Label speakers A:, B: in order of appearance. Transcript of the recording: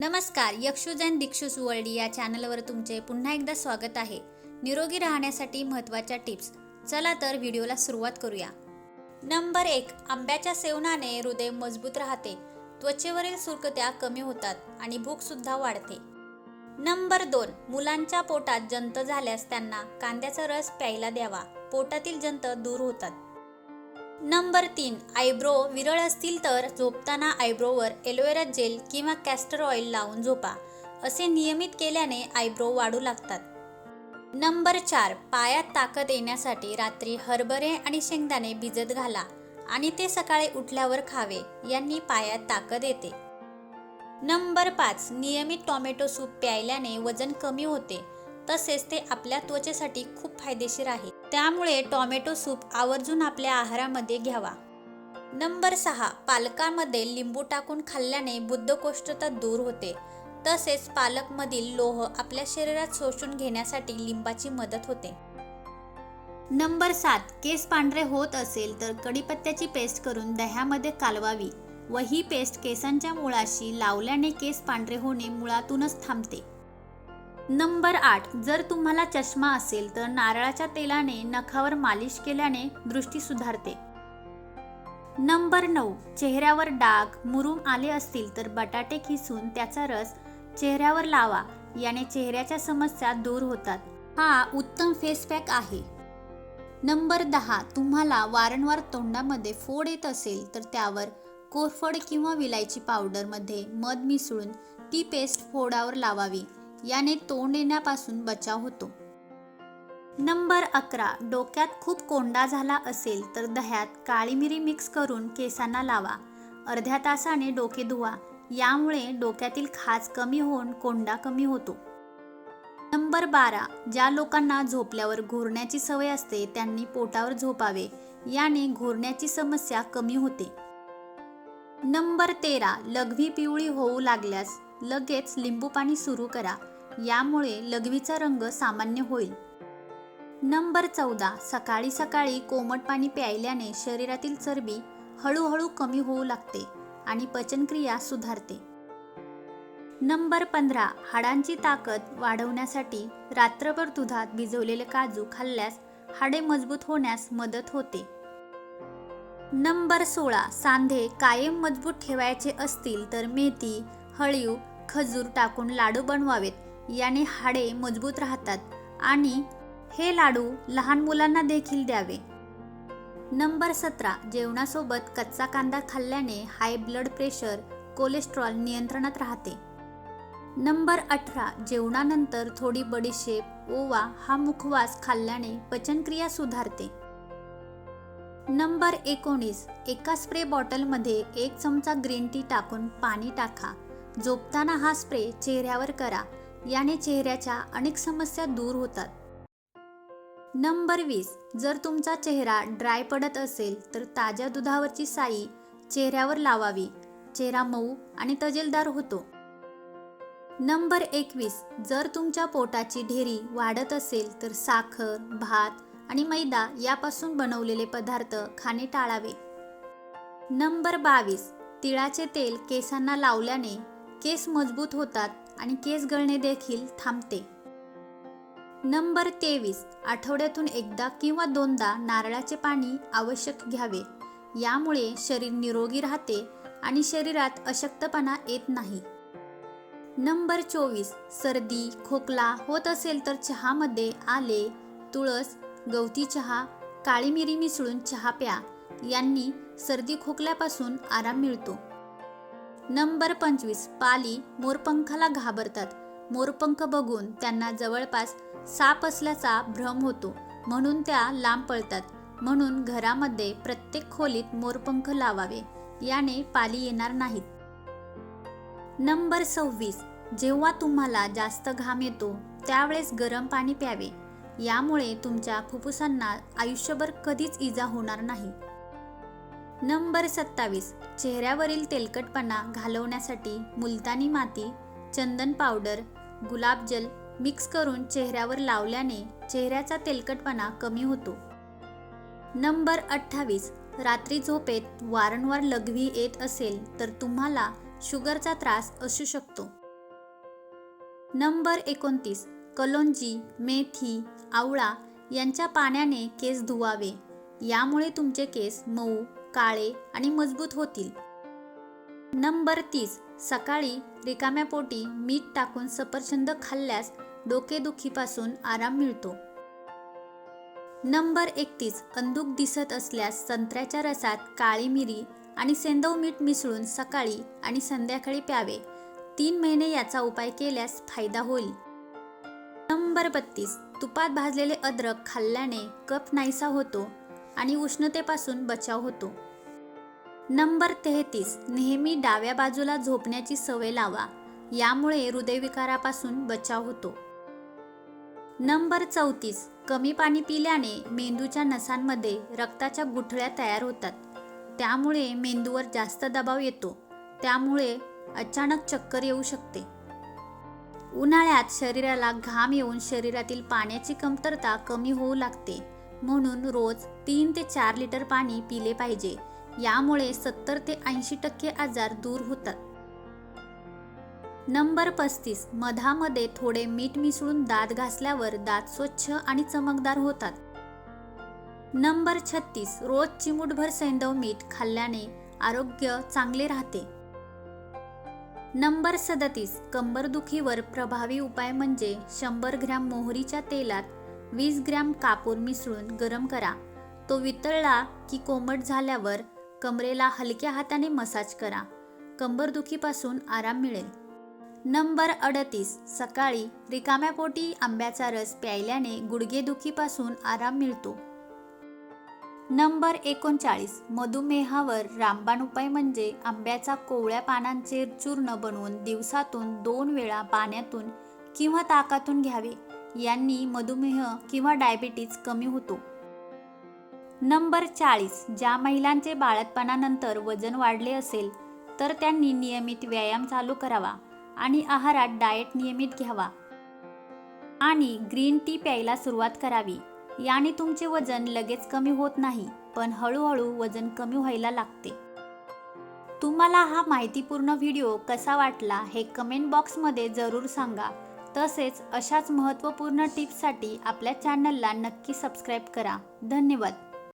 A: नमस्कार यक्षुज and world या चॅनलवर तुमचे पुन्हा एकदा स्वागत आहे. निरोगी राहण्यासाठी महत्त्वाच्या टिप्स. चला तर व्हिडिओला सुरुवात करूया. नंबर एक आंब्याच्या सेवनाने हृदय मजबूत राहते. त्वचेवरील सुरकत्या कमी होतात आणि भूकसुद्धा वाढते. नंबर दोन मुलांच्या पोटात जंत झाल्यास त्यांना कांद्याचा रस प्यायला द्यावा. पोटातील जंत दूर होतात. नंबर तीन आयब्रो विरळ असतील तर झोपताना आयब्रोवर एलोवेरा जेल किंवा कॅस्टर ऑइल लावून झोपा. असे नियमित केल्याने आयब्रो वाढू लागतात. नंबर चार पायात ताकद येण्यासाठी रात्री हरभरे आणि शेंगदाणे भिजत घाला आणि ते सकाळी उठल्यावर खावे यांनी पायात ताकद येते. नंबर पाच नियमित टोमॅटो सूप प्यायल्याने वजन कमी होते. तसेच ते आपल्या त्वचेसाठी खूप फायदेशीर आहे. त्यामुळे टॉमॅटो सूप आवर्जून आपल्या आहारामध्ये घ्यावा. नंबर सहा पालकामध्ये लिंबू टाकून खाल्ल्याने बुद्धकोष्ठता दूर होते. तसेच पालकमधील लोह आपल्या शरीरात शोषून घेण्यासाठी लिंबाची मदत होते. नंबर सात केस पांढरे होत असेल तर कढीपत्त्याची पेस्ट करून दह्यामध्ये कालवावी व ही पेस्ट केसांच्या मुळाशी लावल्याने केस पांढरे होणे मुळातूनच थांबते. नंबर आठ जर तुम्हाला चष्मा असेल तर नारळाच्या तेलाने नखावर मालिश केल्याने दृष्टी सुधारते. नंबर नऊ चेहऱ्यावर डाग मुरूम आले असतील तर बटाटे खिसून त्याचा रस चेहऱ्यावर लावा याने चेहऱ्याच्या समस्या दूर होतात. हा उत्तम फेस पॅक आहे. नंबर दहा तुम्हाला वारंवार तोंडामध्ये फोड येत असेल तर त्यावर कोरफड किंवा विलायची पावडरमध्ये मध मिसळून ती पेस्ट फोडावर लावावी. याने तोंड येण्यापासून बचाव होतो. नंबर अकरा. डोक्यात खूप कोंडा झाला असेल तर दह्यात काळी मिरी मिक्स करून केसांना लावा. अर्ध्या तासाने डोके धुवा. यामुळे डोक्यातील खाज कमी होऊन कोंडा कमी होतो. नंबर बारा. ज्या लोकांना झोपल्यावर घोरण्याची सवय असते त्यांनी पोटावर झोपावे. याने घोरण्याची समस्या कमी होते. नंबर तेरा. लघवी पिवळी होऊ लागल्यास लगेच लिंबू पाणी सुरू करा. यामुळे लघवीचा रंग सामान्य होईल. नंबर चौदा. सकाळी सकाळी कोमट पाणी प्यायल्याने शरीरातील चरबी हळूहळू कमी होऊ लागते आणि पचनक्रिया सुधारते. नंबर पंधरा. हाडांची ताकद वाढवण्यासाठी रात्रभर दुधात भिजवलेले काजू खाल्ल्यास हाडे मजबूत होण्यास मदत होते. नंबर सोळा. सांधे कायम मजबूत ठेवायचे असतील तर मेथी हळीव खजूर टाकून लाडू बनवावेत. याने हाडे मजबूत राहतात आणि हे लाडू लहान मुलांना देखील द्यावे. नंबर सतरा जेवणासोबत कच्चा कांदा खाल्ल्याने हाय ब्लड प्रेशर कोलेस्ट्रॉल नियंत्रणात राहते. नंबर अठरा जेवणानंतर थोडी बडीशेप ओवा हा मुखवास खाल्ल्याने पचनक्रिया सुधारते. नंबर एकोणीस एका स्प्रे बॉटलमध्ये एक चमचा ग्रीन टी टाकून पाणी टाका. झोपताना हा स्प्रे चेहऱ्यावर करा. याने चेहऱ्याच्या अनेक समस्या दूर होतात. नंबर वीस. जर तुमचा चेहरा ड्राय पडत असेल तर ताज्या दुधावरची साई चेहऱ्यावर लावावी. चेहरा मऊ आणि तजेलदार होतो. नंबर एकवीस. जर तुमच्या पोटाची ढेरी वाढत असेल तर साखर भात आणि मैदा यापासून बनवलेले पदार्थ खाणे टाळावे. नंबर बावीस. तिळाचे तेल केसांना लावल्याने केस मजबूत होतात आणि केस गळणे देखील थांबते. नंबर तेवीस. आठवड्यातून एकदा किंवा दोनदा नारळाचे पाणी आवश्यक घ्यावे. यामुळे शरीर निरोगी राहते आणि शरीरात अशक्तपणा येत नाही. नंबर चोवीस. सर्दी खोकला होत असेल तर चहामध्ये आले तुळस गवती चहा काळी मिरी मिसळून चहा प्या. यांनी सर्दी खोकल्यापासून आराम मिळतो. नंबर पंचवीस पाली मोरपंखाला घाबरतात. मोरपंख बघून त्यांना जवळपास साप असल्याचा भ्रम होतो. म्हणून त्या लांब पळतात. म्हणून घरामध्ये प्रत्येक खोलीत मोरपंख लावावे. याने पाली येणार नाहीत. नंबर सव्वीस जेव्हा तुम्हाला जास्त घाम येतो त्यावेळेस गरम पाणी प्यावे. यामुळे तुमच्या फुफ्फुसांना आयुष्यभर कधीच इजा होणार नाही. नंबर सत्तावीस. चेहऱ्यावरील तेलकटपणा घालवण्यासाठी मुलतानी माती चंदन पावडर गुलाबजल मिक्स करून चेहऱ्यावर लावल्याने चेहऱ्याचा तेलकटपणा कमी होतो. नंबर अठ्ठावीस. रात्री झोपेत वारंवार लघवी येत असेल तर तुम्हाला शुगरचा त्रास असू शकतो. नंबर एकोणतीस. कलोंजी मेथी आवळा यांच्या पाण्याने केस धुवावे. यामुळे तुमचे केस मऊ काळे आणि मजबूत होतील. नंबर तीस. सकाळी रिकाम्या पोटी मीठ टाकून सफरचंद खाल्ल्यास डोकेदुखीपासून आराम मिळतो. नंबर एकतीस. अंदूक दिसत असल्यास संत्र्याच्या रसात काळी मिरी आणि सेंदव मीठ मिसळून सकाळी आणि संध्याकाळी प्यावे. तीन महिने याचा उपाय केल्यास फायदा होईल. नंबर बत्तीस. तुपात भाजलेले अद्रक खाल्ल्याने कफ नाहीसा होतो. आणि उष्णतेपासून बचाव होतो. नंबर तेहतीस. नेहमी डाव्या बाजूला झोपण्याची सवय लावा. यामुळे हृदयविकारापासून बचाव होतो. नंबर चौतीस. कमी पाणी पिल्याने मेंदूच्या नसांमध्ये रक्ताच्या गुठळ्या तयार होतात. त्यामुळे मेंदूवर जास्त दबाव येतो. त्यामुळे अचानक चक्कर येऊ शकते. उन्हाळ्यात शरीराला घाम येऊन शरीरातील पाण्याची कमतरता कमी होऊ लागते. म्हणून रोज तीन ते चार लिटर पाणी पिले पाहिजे. यामुळे सत्तर ते ऐंशी टक्के आजार दूर होतात. नंबर पस्तीस. मधामध्ये थोडे मीठ मिसळून दात घासल्यावर दात स्वच्छ आणि चमकदार होतात. नंबर छत्तीस. रोज चिमूटभर सैंदव मीठ खाल्ल्याने आरोग्य चांगले राहते. नंबर सदतीस. कंबरदुखीवर प्रभावी उपाय म्हणजे शंभर ग्रॅम मोहरीच्या तेलात वीस ग्रॅम कापूर मिसळून गरम करा. तो वितळला की कोमट झाल्यावर कमरेला हलक्या हाताने मसाज करा. कंबरदुखीपासून आराम मिळेल. नंबर अडतीस. सकाळी रिकाम्या पोटी आंब्याचा रस प्यायल्याने गुडघेदुखीपासून आराम मिळतो. नंबर एकोणचाळीस. मधुमेहावर रामबाण उपाय म्हणजे आंब्याचा कोवळ्या पानांचे चूर्ण बनवून दिवसातून दोन वेळा पाण्यातून किंवा ताकातून घ्यावे. यांनी मधुमेह किंवा डायबिटीज कमी होतो. नंबर चाळीस. ज्या महिलांचे बाळतपणानंतर वजन वाढले असेल तर त्यांनी नियमित व्यायाम चालू करावा आणि आहारात डाएट नियमित घ्यावा. आणि ग्रीन टी प्यायला सुरुवात करावी. याने तुमचे वजन लगेच कमी होत नाही पण हळूहळू वजन कमी व्हायला लागते. तुम्हाला हा माहितीपूर्ण व्हिडिओ कसा वाटला हे कमेंट बॉक्समध्ये जरूर सांगा. तसेच अशाच महत्त्वपूर्ण टिप्ससाठी आपल्या चॅनलला नक्की सबस्क्राईब करा. धन्यवाद.